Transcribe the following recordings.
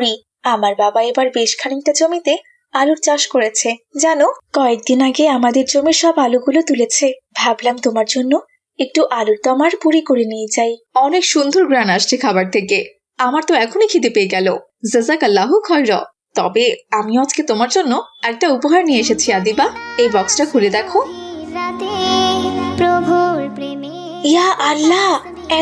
করি আমার বাবা এবার বেশ খানিকটা জমিতে আলুর চাষ করেছে। জানো কয়েকদিন আগে আমাদের জমির সব আলুগুলো তুলেছে। ভাবলাম তোমার জন্য একটু আলুর দম আর পুরি করে নিয়ে যাই। অনেক সুন্দর গ্রান আসছে খাবার থেকে। আমার তো এখনই খিদে পেয়ে গেল। জাজাক আল্লাহ খয়র। তবে আমি আজকে তোমার জন্য একটা উপহার নিয়ে এসেছি আদিবা। এই বক্সটা খুলে দেখো। ইয়া আল্লাহ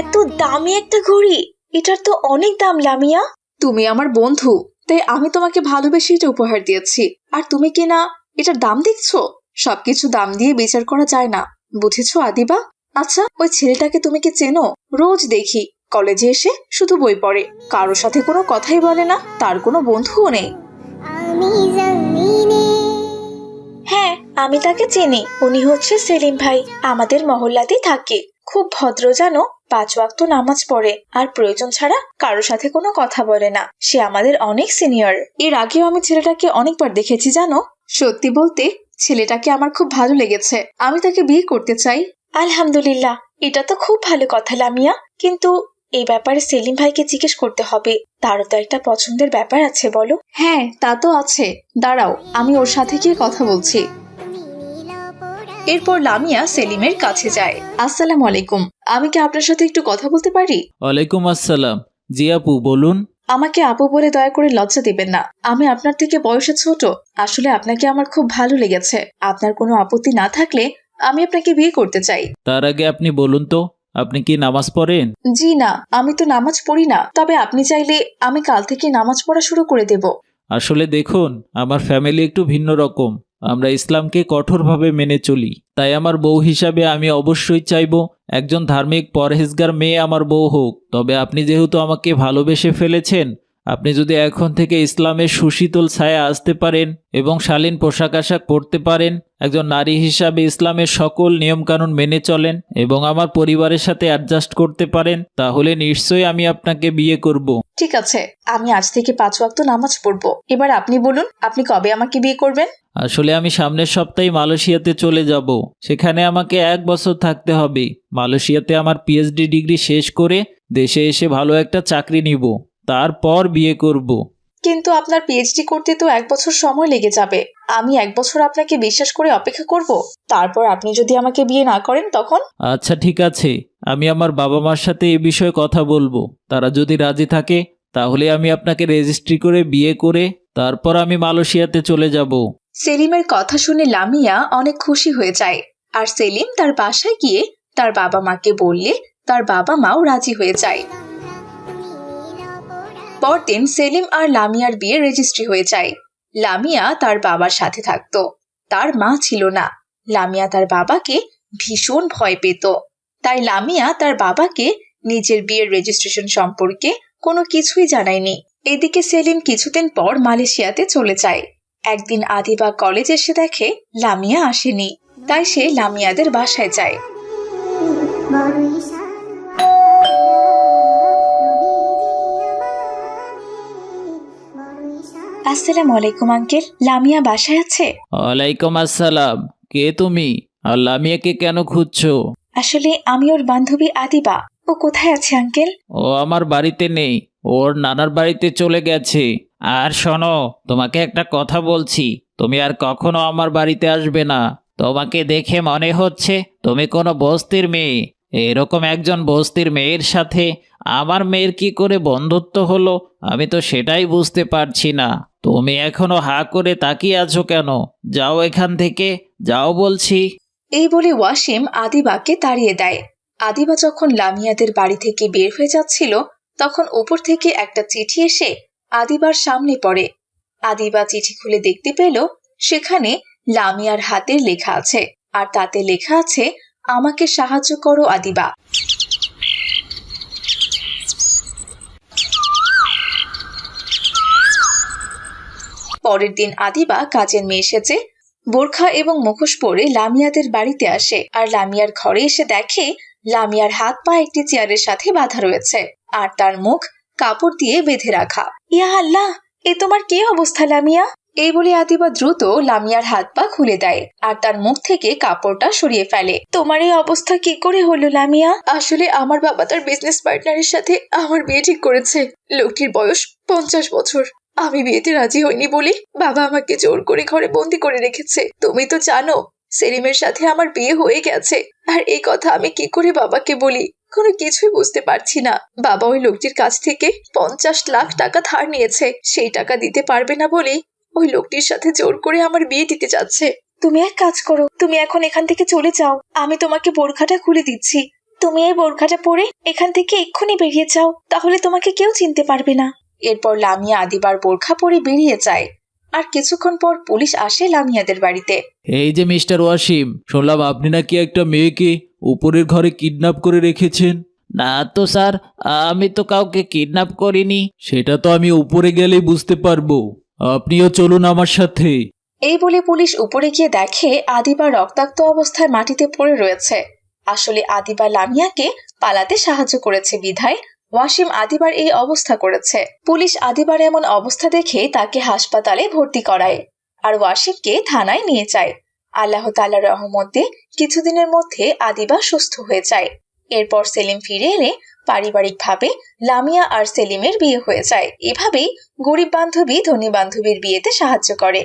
এত দামি একটা ঘড়ি। এটার তো অনেক দাম লামিয়া। তুমি আমার বন্ধু তাই আমি তোমাকে ভালোবেসে এটা উপহার দিয়েছি। আর তুমি কি না এটার দাম দেখছ? সবকিছু দাম দিয়ে বিচার করা যায় না। বুঝেছ আদিবা? আচ্ছা ওই ছেলেটাকে তুমি কি চেনো? রোজ দেখি। কলেজে এসে শুধু বই পড়ে। কারোর সাথে কোনো কথাই বলে না তার কোনো বন্ধুও নেই। হ্যাঁ আমি তাকে চিনি। উনি হচ্ছে সেলিম ভাই। আমাদের মহল্লাতেই থাকে। খুব ভদ্র জানো পাঁচ ওয়াক্ত নামাজ পড়ে, আর প্রয়োজন ছাড়া কারোর সাথে কোনো কথা বলে না। সে আমাদের অনেক সিনিয়র। এর আগেও আমি ছেলেটাকে অনেকবার দেখেছি, জানো? সত্যি বলতে, ছেলেটাকে আমার খুব ভালো লেগেছে। আমি তাকে বিয়ে করতে চাই। আলহামদুলিল্লাহ, এটা তো খুব ভালো কথা, লামিয়া। কিন্তু এই ব্যাপারে সেলিম ভাইকে জিজ্ঞেস করতে হবে। তারও তো একটা পছন্দের ব্যাপার আছে, বলো। হ্যাঁ তা তো আছে। দাঁড়াও, আমি ওর সাথে গিয়ে কথা বলছি। এরপর লামিয়া সেলিমের কাছে যায়। আসসালামু আলাইকুম। আমি কি আপনার সাথে একটু কথা বলতে পারি? ওয়ালাইকুম আসসালাম। জি আপু বলুন। আমাকে আপু বলে দয়া করে লজ্জা দিবেন না। আমি আপনার থেকে বয়সে ছোট। আসলে আপনাকে আমার খুব ভালো লেগেছে। আপনার কোনো আপত্তি না থাকলে আমি আপনাকে বিয়ে করতে চাই। তার আগে আপনি বলুন তো আপনি কি নামাজ পড়েন? জি না আমি তো নামাজ পড়ি না। তবে আপনি চাইলে আমি কাল থেকে নামাজ পড়া শুরু করে দেব। আসলে দেখুন আমার ফ্যামিলি একটু ভিন্ন রকম। আমরা ইসলামকে কঠোরভাবে মেনে চলি। তাই আমার বউ হিসাবে আমি অবশ্যই চাইব, একজন ধার্মিক পরহেজগার মেয়ে আমার বউ হোক। তবে আপনি যেহেতু আমাকে ভালোবেসে ফেলেছেন আপনি যদি এখন থেকে ইসলামের সুশীতল ছায়া আসতে পারেন এবং শালীন পোশাক আশাক পরতে পারেন একজন নারী হিসাবে ইসলামের সকল নিয়মকানুন মেনে চলেন এবং আমার পরিবারের সাথে অ্যাডজাস্ট করতে পারেন তাহলে নিশ্চয়ই আমি আপনাকে বিয়ে করব। ঠিক আছে আমি আজ থেকে পাঁচ ওয়াক্ত নামাজ পড়ব। এবার আপনি বলুন আপনি কবে আমাকে বিয়ে করবেন? আসলে আমি সামনের সপ্তাহে মালয়েশিয়াতে চলে যাব। সেখানে আমাকে এক বছর থাকতে হবে। মালয়েশিয়াতে আমার পিএইচডি ডিগ্রি শেষ করে দেশে এসে ভালো একটা চাকরি নিব। তারপর বিয়ে করব। কিন্তু আপনার পিএইচডি করতে তো এক বছর সময় লেগে যাবে। আমি এক বছর আপনাকে বিশ্বাস করে অপেক্ষা করব। তারপর আপনি যদি আমাকে বিয়ে না করেন তখন? আচ্ছা ঠিক আছে। আমি আমার বাবা মার সাথে এ বিষয়ে কথা বলব। তারা যদি রাজি থাকে তাহলে আমি আপনাকে রেজিস্ট্রি করে বিয়ে করে তারপর আমি মালয়েশিয়াতে চলে যাব। সেলিমের কথা শুনে লামিয়া অনেক খুশি হয়ে যায়। আর সেলিম তার বাসায় গিয়ে তার বাবা মাকে বললে তার বাবা মাও রাজি হয়ে যায়। পরদিন সেলিম আর লামিয়ার বিয়ে রেজিস্ট্রি হয়ে যায়। লামিয়া তার বাবার সাথে থাকত। তার মা ছিল না। লামিয়া তার বাবাকে ভীষণ ভয় পেত। তাই লামিয়া তার বাবাকে নিজের বিয়ের রেজিস্ট্রেশন সম্পর্কে কোনো কিছুই জানায়নি। এদিকে সেলিম কিছুদিন পর মালয়েশিয়াতে চলে যায়। একদিন আদিবা কলেজ এসে দেখে লামিয়া আসেনি। তাই সে লামিয়াদের বাসায় যায়। আসসালামু আলাইকুম আঙ্কেল। লামিয়া বাসায় আছে? ওয়ালাইকুম আসসালাম। কে তুমি? আর লামিয়াকে কেন খুঁজছো? আসলে আমি ওর বান্ধবী আদিবা। ও কোথায় আছে আঙ্কেল? ও আমার বাড়িতে নেই। ওর নানার বাড়িতে চলে গেছে। আর শোনো তোমাকে একটা কথা বলছি। তুমি আর কখনো আমার বাড়িতে আসবে না। তোমাকে দেখে মনে হচ্ছে তুমি কোনো বস্তির মেয়ে। এরকম একজন বস্তির মেয়ের সাথে আমার মেয়ের কি করে বন্ধুত্ব হলো? আমি তো সেটাই বুঝতে পারছি না। তুমি এখনও হা করে তাকিয়ে আছো কেন? যাও এখান থেকে। যাও বলছি। এই বলে ওয়াসিম আদিবাকে তাড়িয়ে দেয়। আদিবা যখন লামিয়াদের বাড়ি থেকে বের হয়ে যাচ্ছিল, তখন উপর থেকে একটা চিঠি এসে আদিবার সামনে পড়ে। আদিবা চিঠি খুলে দেখতে পেল, সেখানে লামিয়ার হাতের লেখা আছে। আর তাতে লেখা আছে আমাকে সাহায্য করো, আদিবা। পরের দিন আদিবা কাজের মেয়ে এসেছে। বোরখা এবং মুখোশ পরে লামিয়াদের বাড়িতে আসে আর লামিয়ার ঘরে এসে দেখে লামিয়ার হাত পা একটি চেয়ারের সাথে বাঁধা রয়েছে আর তার মুখ কাপড় দিয়ে বেঁধে রাখা। ইয়া আল্লাহ, এ তোমার কি অবস্থা লামিয়া? এই বলে আদিবা দ্রুত লামিয়ার হাত পা খুলে দেয় আর তার মুখ থেকে কাপড়টা সরিয়ে ফেলে। তোমার এই অবস্থা কি করে হলো লামিয়া? আসলে আমার বাবা তার বিজনেস পার্টনারের সাথে আমার বিয়ে ঠিক করেছে। লোকটির বয়স পঞ্চাশ বছর। আমি বিয়েতে রাজি হইনি বলে বাবা আমাকে জোর করে ঘরে বন্দি করে রেখেছে। তুমি তো জানো, সেলিমের সাথে আমার বিয়ে হয়ে গেছে। আর এই কথা আমি কি করে বাবাকে বলি? কোনো কিছুই বুঝতে পারছি না। বাবা ওই লোকটির কাছ থেকে পঞ্চাশ লাখ টাকা ধার নিয়েছে। সেই টাকা দিতে পারবে না বলেই ওই লোকটির সাথে জোর করে আমার বিয়ে দিতে যাচ্ছে। তুমি এক কাজ করো তুমি এখন এখান থেকে চলে যাও। আমি তোমাকে বোরখাটা খুলে দিচ্ছি। তুমি এই বোরখাটা পরে এখান থেকে এক্ষুনি বেরিয়ে যাও তাহলে তোমাকে কেউ চিনতে পারবে না। এরপর লামিয়া আদিবার বোরখা পরে বেরিয়ে যায়। আর কিছুক্ষণ পর পুলিশ আসে লামিয়াদের বাড়িতে। এই যে মিস্টার ওয়াসিম শুনলাম আপনি নাকি একটা মেয়েকে উপরের ঘরে কিডন্যাপ করে রেখেছেন। না তো স্যার আমি তো কাউকে কিডন্যাপ করিনি। সেটা তো আমি উপরে গেলেই বুঝতে পারব। আপনিও চলুন আমার সাথে। এই বলে পুলিশ উপরে গিয়ে দেখে আদিবা রক্তাক্ত অবস্থায় মাটিতে পড়ে রয়েছে। আসলে আদিবা লামিয়াকে পালাতে সাহায্য করেছে বিধায়। ওয়াসিম আদিবার এই অবস্থা করেছে। পুলিশ আদিবার এমন অবস্থা দেখে তাকে হাসপাতালে ভর্তি করায় আর ওয়াসিমকে থানায় নিয়ে যায়। আল্লাহ তাল্লাহ রহমতে কিছুদিনের মধ্যে আদিবা সুস্থ হয়ে যায়। এরপর সেলিম ফিরে এলে পারিবারিকভাবে লামিয়া আর সেলিমের বিয়ে হয়ে যায়। এভাবেই গরিব বান্ধবী, ধনী বান্ধবীর বিয়েতে সাহায্য করে।